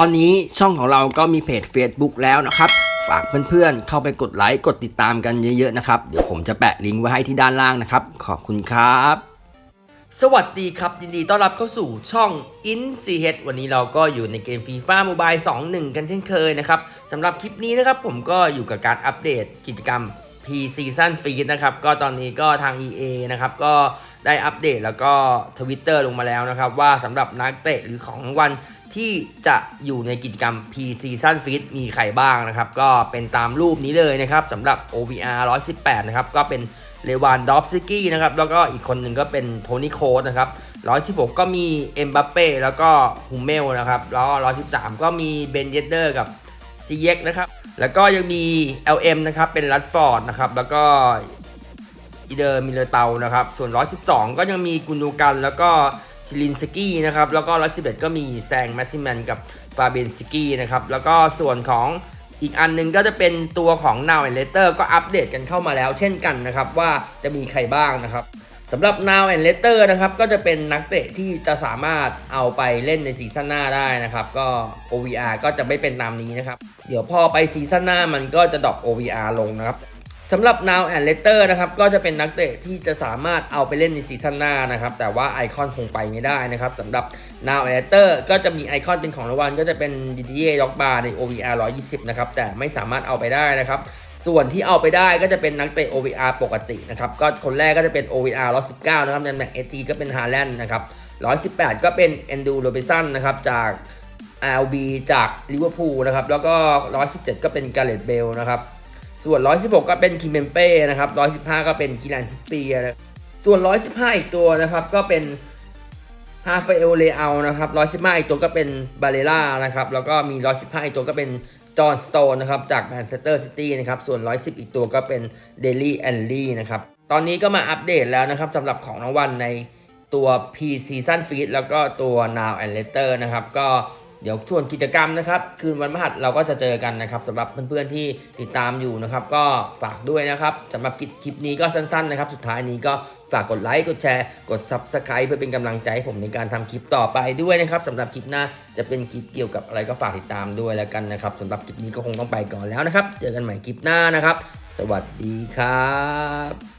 ตอนนี้ช่องของเราก็มีเพจ Facebook แล้วนะครับฝากเพื่อนๆ เข้าไปกดไลค์กดติดตามกันเยอะๆนะครับ เดี๋ยวผมจะแปะลิงก์ไว้ให้ที่ด้านล่างนะครับ ขอบคุณครับ สวัสดีครับ ยินดีต้อนรับเข้าสู่ช่อง In c h วันนี้เราก็อยู่ในเกม FIFA Mobile 2.1 กันเช่นเคยนะครับสำหรับคลิปนี้นะครับผมก็อยู่กับการอัปเดตกิจกรรม P-Season Feed นะครับ ก็ตอนนี้ก็ทาง EA นะครับ ก็ได้อัปเดตแล้วก็ทวิตเตอร์ลงมาแล้วนะครับ ว่าสำหรับนักเตะหรือของวัล ที่จะอยู่ในกิจกรรม P-Season Feed มีใครบ้างนะครับ ก็เป็นตามรูปนี้เลยนะครับสำหรับ OVR 118 นะครับ ก็เป็นเลวานดอฟสกี้นะครับ แล้วก็อีกคนหนึ่งก็เป็นโทนี่โคสนะครับ 116 ก็มีเอ็มบัปเป้แล้วก็ฮูเมลนะครับ แล้ว 113 ก็มีเบนเยเดอร์กับซีเย็กนะครับ แล้วก็ยังมี LM นะครับ เป็นรัดฟอร์ดนะครับ แล้วก็อีเดอร์มิเลเตานะครับ ส่วน 112 ก็ยังมีกุนูกันแล้วก็ ชิลินสกี้นะครับ แล้วก็111ก็มีแซงแมสซิแมนกับฟาเบนสกี้นะครับ แล้วก็ส่วนของอีกอันหนึงก็จะเป็นตัวของ Now and Later ก็อัปเดตกันเข้ามาแล้ว เช่นกันนะครับว่าจะมีใครบ้างนะครับสำหรับ Now and Later นะครับก็จะเป็นนักเตะที่จะสามารถเอาไปเล่นในซีซั่นหน้าได้นะครับ ก็ OVR ก็จะไม่เป็นตามนี้นะครับ เดี๋ยวพอไปซีซั่นหน้ามันก็จะดรอป OVR ลงนะครับ สำหรับ Now and Later นะครับก็จะเป็นนักเตะที่จะสามารถเอาไปเล่นในซีซั่นหน้านะครับแต่ว่าไอคอนคงไปไม่ได้นะครับสำหรับ Now and Later ก็จะมีไอคอนเป็นของรางวัลก็จะเป็นดิดิเย่ด็อกบาร์ใน OVR 120 นะครับแต่ไม่สามารถเอาไปได้นะครับส่วนที่เอาไปได้ก็จะเป็นนักเตะ OVR ปกตินะครับก็คนแรกก็จะเป็น OVR 119 นะครับในแม็กเอทีก็เป็นฮาแลนด์นะครับ118 ก็เป็นเอนดูโรเบสันนะครับจาก RB จากลิเวอร์พูลนะครับแล้วก็ 117 ก็เป็นกาเลตเบลนะครับ ส่วน 116 ก็เป็นคิมเบมเป้นะครับ 115 ก็เป็นกิลันทิปเปียนะส่วน 115 อีกตัวนะครับก็เป็นฮาฟเอลเลอานะครับ 115 อีกตัวก็เป็นบาเลล่านะครับ แล้วก็มี 115 อีกตัวก็เป็นจอห์นสโตนนะครับจากแมนเชสเตอร์ซิตี้นะครับ ส่วน 110 อีกตัวก็เป็นเดลี่แอนลี่นะครับ ตอนนี้ก็มาอัปเดตแล้วนะครับสำหรับของรางวัลในตัว P Season Feed แล้วก็ตัว Now and Later นะครับ ก็ เดี๋ยวส่วนกิจกรรมนะครับ คืนวันพฤหัสเราก็จะเจอกันนะครับสำหรับเพื่อนๆที่ติดตามอยู่นะครับ ก็ฝากด้วยนะครับสำหรับคลิปนี้ก็สั้นๆนะครับ สุดท้ายนี้ก็ฝากกดไลค์กดแชร์ กด Subscribe เพื่อเป็นกำลังใจให้ผมในการทำคลิปต่อไปด้วยนะครับสำหรับคลิปหน้าจะเป็นคลิปเกี่ยวกับอะไรก็ฝากติดตามด้วยแล้วกันนะครับสำหรับคลิปนี้ก็คงต้องไปก่อนแล้วนะครับ เจอกันใหม่คลิปหน้านะครับ สวัสดีครับ